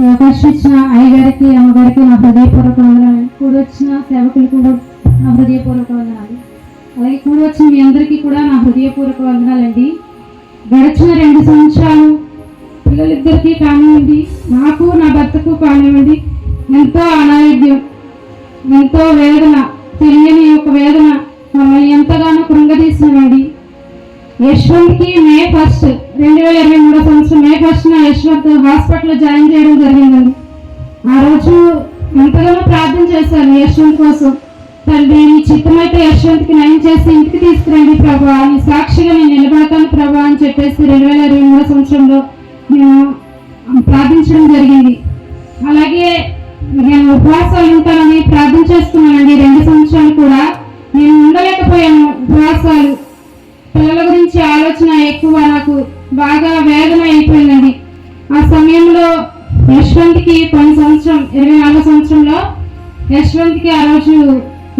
ఈ అవకాశం ఇచ్చిన అయ్యగారికి అమ్మగారికి నా హృదయపూర్వక వందనాలు. కూడి వచ్చిన సేవకులకు కూడా నా హృదయపూర్వక వందనాలు. అలాగే కూడి వచ్చిన మీ అందరికీ కూడా నా హృదయపూర్వక వందనాలండి. గడిచిన రెండు సంవత్సరాలు పిల్లలిద్దరికీ కానివ్వండి నాకు నా భర్తకు కానివ్వండి ఎంతో అనారోగ్యం ఎంతో వేదన తెలియని ఒక వేదన మమ్మల్ని ఎంతగానో కృంగదీసినవండి. యశ్వంత్కి మే ఫస్ట్. రెండు వేల ఇరవై మూడో సంవత్సరం మే ఫస్ట్న యశ్వంత్ హాస్పిటల్లో జాయిన్ చేయడం జరిగిందండి. ఆ రోజు ఎంతగానో ప్రార్థన చేశాను యశ్వంత్ కోసం. తండ్రి నీ చిత్తమైతే యశ్వంత్కి నయం చేసి ఇంటికి తీసుకురండి ప్రభా నీ సాక్షిగా నేను నిలబడతాను ప్రభా అని చెప్పేసి రెండు వేల ఇరవై మూడో సంవత్సరంలో నేను ప్రార్థించడం జరిగింది. అలాగే నేను ఉపవాసాలు ఉంటానని ప్రార్థన చేస్తున్నానండి. రెండు సంవత్సరాలు కూడా నేను ఉండలేకపోయాను ఉపవాసాలు. పిల్లల గురించి ఆలోచన ఎక్కువ నాకు. బాగా వేదన అయిపోయిందండి. ఆ సమయంలో యశ్వంత్కి కొన్ని సంవత్సరం ఇరవై నాలుగో సంవత్సరంలో యశ్వంత్కి ఆ రోజు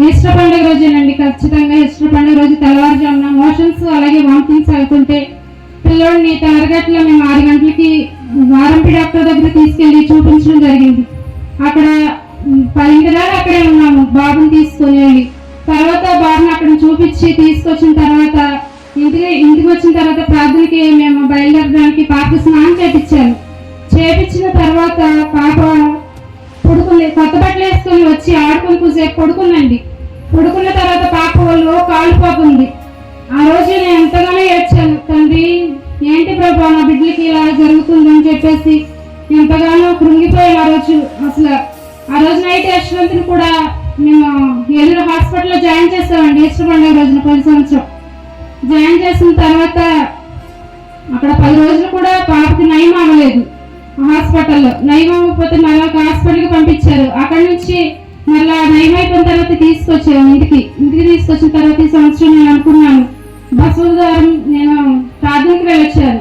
ఈస్టర్ పండుగ రోజేనండి. ఖచ్చితంగా ఈస్టర్ పండుగ రోజు తెల్లవారుజామున మోషన్స్ అలాగే వామిటింగ్స్ అవుతుంటే పిల్లోడిని తెల్లరగట్లో మేము ఆరు గంటలకి వారంపి డాక్టర్ దగ్గర తీసుకెళ్ళి చూపించడం జరిగింది. అక్కడ ఉమ్, దాకా అక్కడే ఉన్నాము బాబుని తీసుకొని వెళ్ళి. తర్వాత బాబుని అక్కడ చూపించి తీసుకొచ్చిన తర్వాత ఇంటికి ఇంటికి వచ్చిన తర్వాత ప్రార్థనకి మేము నాకు స్నానం చేపించాను చేపించిన తర్వాత పాప పడుకుంది. కొత్త బట్టలు వేసుకొని వచ్చి ఆడుకుని కూసేపు పడుకుందండి పడుకున్న తర్వాత పాప వాళ్ళు కాలిపోతుంది ఆ రోజు నేను ఎంతగానో ఏడ్చాను. తండ్రి ఏంటి ప్రభా నా బిడ్డలకి ఇలా జరుగుతుందని చెప్పేసి ఎంతగానో కృంగిపోయాను ఆ రోజు. అసలు ఆ రోజు నైట్ యశ్వంతుని కూడా మేము ఏలూరు హాస్పిటల్లో జాయిన్ చేస్తామండి ఈస్టర్ పండుగ రోజున పది సంవత్సరం. జాయిన్ చేసిన తర్వాత అక్కడ పది రోజులు కూడా పాపకి నయం అవ్వలేదు. హాస్పిటల్లో నయం అవ్వకపోతే మళ్ళీ ఒక హాస్పిటల్కి పంపించారు. అక్కడ నుంచి మళ్ళా నయం అయిపోయిన తర్వాత తీసుకొచ్చారు ఇంటికి. ఇంటికి తీసుకొచ్చిన తర్వాత ఈ సంవత్సరం నేను అనుకున్నాను. బస్సు ద్వారా నేను ప్రార్థనకి వెళ్ళొచ్చాను.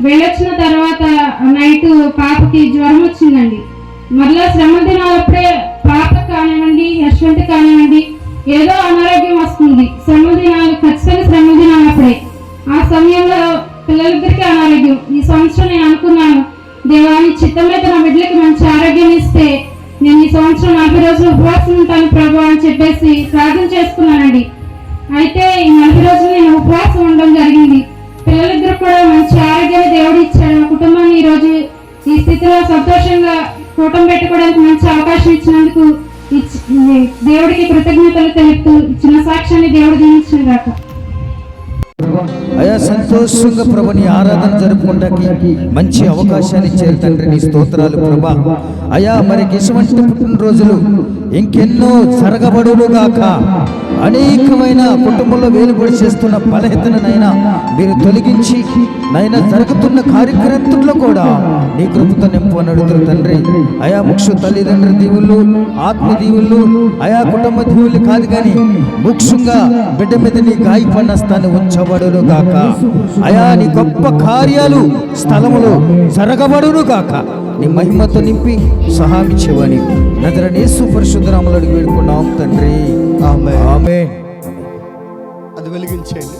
వెళ్ళొచ్చిన తర్వాత నైట్ పాపకి జ్వరం వచ్చిందండి. మరలా శ్రమ దినాలప్పుడే పాప కానివ్వండి యశ్వంత్ కానివ్వండి ఏదో అనారోగ్యం వస్తుంది. శ్రమ దినాలు సంవత్సరం నేను అనుకున్నాను దేవాని చిత్తమైతే నా బిడ్డలకి మంచి ఆరోగ్యం ఇస్తే నేను ఈ సంవత్సరం నలభై రోజులు ఉపవాసం ఉంటాను ప్రభు అని చెప్పేసి ప్రార్థన చేసుకున్నానండి. అయితే ఈ నలభై రోజులు నేను ఉపవాసం ఉండడం జరిగింది. పిల్లలిద్దరు కూడా మంచి ఆరోగ్యాన్ని దేవుడు ఇచ్చాడు మా కుటుంబాన్ని ఈ రోజు ఈ స్థితిలో సంతోషంగా కూటం పెట్టుకోవడానికి మంచి అవకాశం ఇచ్చినందుకు ఇచ్చి- దేవుడికి కృతజ్ఞతలు తెలుపుతూ చిన్న సాక్ష్యాన్ని దేవుడు దీవించిన అయా సంతోషంగా ప్రభు నీ ఆరాధన జరుపుకోవడానికి మంచి అవకాశాన్ని ఇచ్చారు తండ్రి నీ స్తోత్రాలు ప్రభా. అయా మరి ఇటువంటి పుట్టినరోజులు ఇంకెన్నో జరగబడుగాక అనేకమైన కుటుంబంలో వేలుబడి చేస్తున్న బలహీననైనా మీరు తొలగించి నైనా జరుగుతున్న కార్యక్రమంలో కూడా నీ కృపతో నింపు అని అడుగుతున్న తండ్రి. అయా ముక్షు తల్లిదండ్రుల దీవులు ఆత్మ దీవులు అయా కుటుంబ దీవులు కాదు కానీ ముఖ్యంగా బిడ్డ మీద నీ గాయపన్నస్తాన్ని ఉంచబడును గాక. అయా నీ గొప్ప కార్యాలు స్థలములు జరగబడును గాక. నీ మహిమతో నింపి సహాయం ఇచ్చేవని నజరనేసు పరిశుద్ధరాములు అడిగి వేడుకున్నాం తండ్రి. ఆమె ఆమె అది వెలిగించేయండి.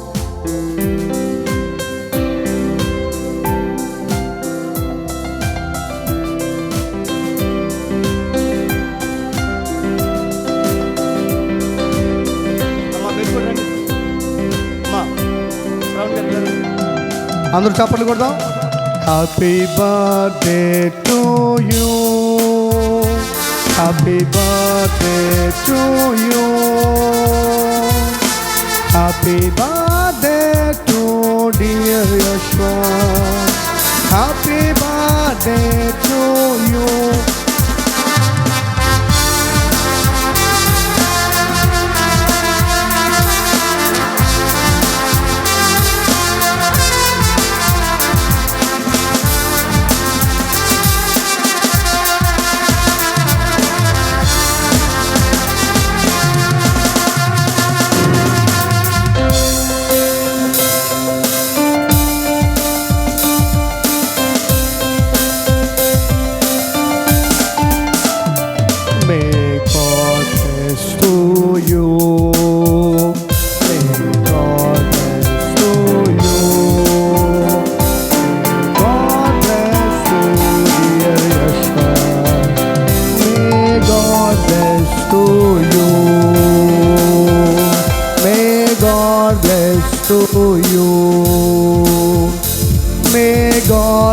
అందరూ చప్పట్లు కొడదాం. Happy birthday to you. Happy birthday to you. Happy birthday to dear Yashwa. Happy birthday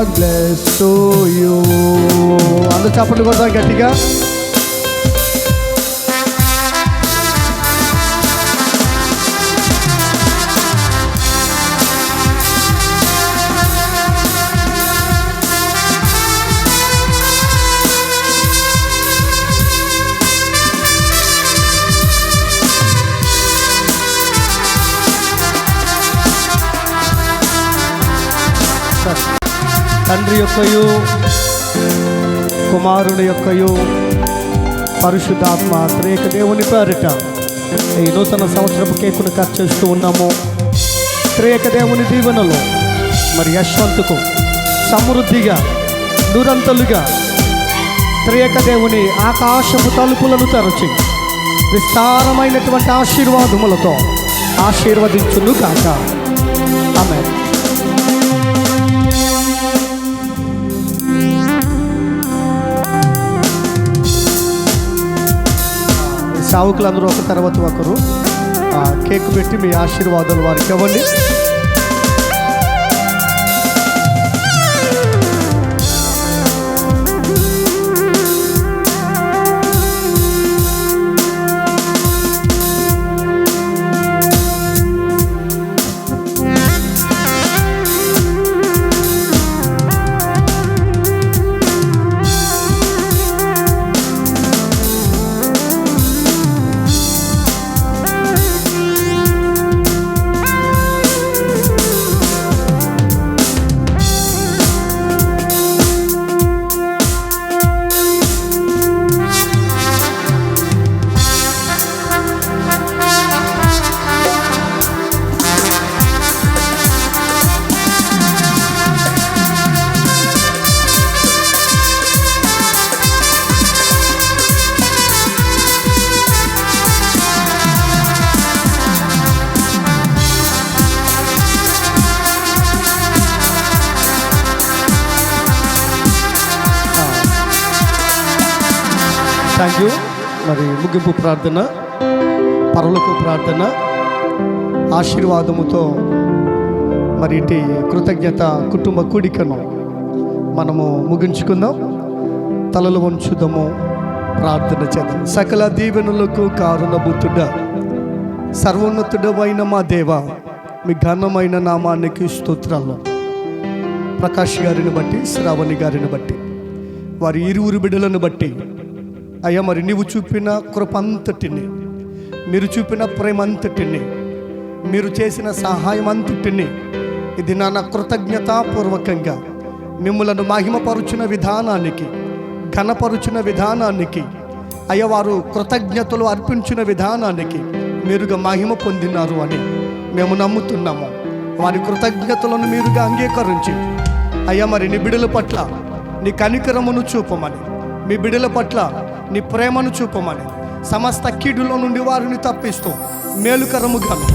God bless to you. అందరూ చప్పట్లు కొడతాం గట్టిగా తండ్రి యొక్కయు కుమారుని యొక్కయు పరిశుద్ధాత్మ త్రేక దేవుని పేరిట ఈ నూతన సంవత్సరపు కేకును కట్ చేస్తూ ఉన్నాము. త్రేక దేవుని దీవెనలో మరి యశ్వంతుకు సమృద్ధిగా నూరంతలుగా త్రేక దేవుని ఆకాశపు తలుపులను తెరచి విస్తారమైనటువంటి ఆశీర్వాదములతో ఆశీర్వదించును కాక ఆమె సేవకులందరూ ఒక తర్వాత ఒకరు. ఆ, కేక్ పెట్టి మీ ఆశీర్వాదాలు వారికి ఇవ్వండి. థ్యాంక్ యూ మరి ముగింపు ప్రార్థన పరలకు ప్రార్థన ఆశీర్వాదముతో మరి ఇటు కృతజ్ఞత కుటుంబ కూడికను మనము ముగించుకుందాం. తలలు వంచుదాము ప్రార్థన చేద్దాం. సకల దీవెనులకు కారణభూతుడ సర్వోన్నతుడమైన మా దేవ మీ ఘనమైన నామానికి స్తోత్రాలు. ప్రకాష్ గారిని బట్టి శ్రావణి గారిని బట్టి వారి ఇరువురు బిడ్డలను బట్టి అయ్యా మరి నీవు చూపిన కృప అంతటిని మీరు చూపిన ప్రేమ అంతటిని మీరు చేసిన సహాయం అంతటిని ఇది నా కృతజ్ఞతాపూర్వకంగా మిమ్మలను మహిమపరుచిన విధానానికి ఘనపరుచిన విధానానికి అయ్యా వారు కృతజ్ఞతలు అర్పించిన విధానానికి మీరుగా మహిమ పొందినారు అని మేము నమ్ముతున్నాము. వారి కృతజ్ఞతలను మీరుగా అంగీకరించి అయ్యా మరి నీ బిడల పట్ల నీ కనికరమును చూపమని మీ బిడల పట్ల నీ ప్రేమను చూపమని సమస్త కీడులో నుండి వారిని తప్పిస్తూ మేలుకరముగాను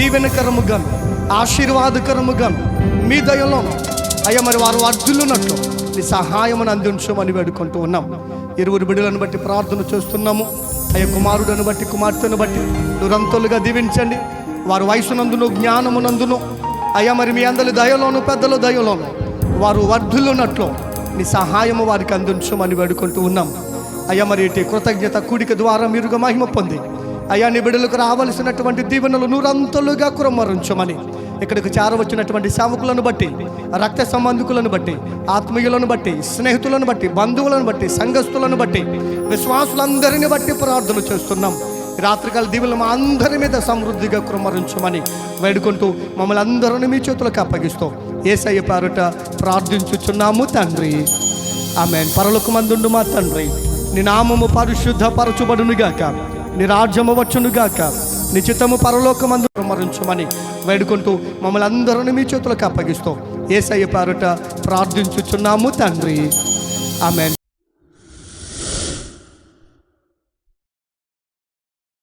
ఆశీర్వాదకరము ఆశీర్వాదకరముగాను మీ దయలోను అయ్యా మరి వారు అర్జులున్నట్లు నీ సహాయమును అందించమని వేడుకుంటూ ఉన్నాం. ఇరువురు బిడ్డలను బట్టి ప్రార్థన చేస్తున్నాము. అయ్యా కుమారుడను బట్టి కుమార్తెను బట్టి దురంతులుగా దీవించండి. వారు వయసునందును జ్ఞానమునందును అయ్యా మరి మీ అందరి దయలోను పెద్దల దయలోను వారు వర్ధులున్నట్లు నీ సహాయము వారికి అందించమని వేడుకుంటూ ఉన్నాం. అయ్యా మరి ఇటు కృతజ్ఞత కూడిక ద్వారా మీరుగా మహిమ పొంది. అయ్యా నీ బిడ్డలకు రావలసినటువంటి దీవెనలు నూరంతలుగా కురమరించమని. ఇక్కడికి చేరవచ్చినటువంటి సేవకులను బట్టి రక్త సంబంధికులను బట్టి ఆత్మీయులను బట్టి స్నేహితులను బట్టి బంధువులను బట్టి సంఘస్థులను బట్టి విశ్వాసులందరిని బట్టి ప్రార్థన చేస్తున్నాం. రాత్రికాల దీవులు మా అందరి మీద సమృద్ధిగా కురమరించమని వేడుకుంటూ మమ్మల్ని అందరిని మీ చేతులకు అప్పగిస్తూ. ఏసయ్య పేరుట ప్రార్థించుచున్నాము తండ్రి. ఆమె పరలకు మందుండు మా తండ్రి. నీ నామము పరిశుద్ధ పరచుబడునుగాక నీ రాజ్యము వచ్చునుగాక నీ చిత్తము పరలోకమందు మరించమని వేడుకుంటూ మమ్మల్ని అందరిని మీ చేతులకు అప్పగిస్తాం ఏసయ్య పారుట ప్రార్థించుచున్నాము తండ్రి. ఆమె